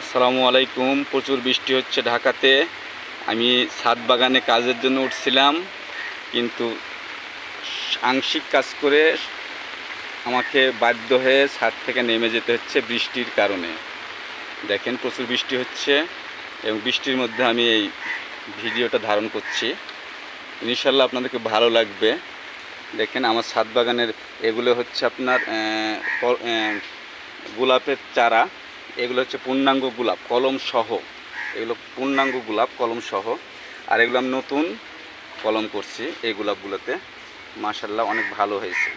আসসালামু আলাইকুম। প্রচুর বৃষ্টি হচ্ছে ঢাকাতে। আমি ছাদ বাগানে কাজের জন্য উঠছিলাম, কিন্তু আংশিক কাজ করে আমাকে বাধ্য হয়ে ছাদ থেকে নেমে যেতে হচ্ছে বৃষ্টির কারণে। দেখেন, প্রচুর বৃষ্টি হচ্ছে এবং বৃষ্টির মধ্যে আমি এই ভিডিওটা ধারণ করছি। ইনশাল্লাহ আপনাদেরকে ভালো লাগবে। দেখেন, আমার ছাদ বাগানের এগুলো হচ্ছে আপনার গোলাপের চারা। এগুলো হচ্ছে পূর্ণাঙ্গ গোলাপ, কলম সহ। এগুলো পূর্ণাঙ্গ গোলাপ, কলম সহ। আর এগুলো আমি নতুন কলম করছি এই গোলাপগুলোতে। মাসাল্লাহ অনেক ভালো হয়েছে।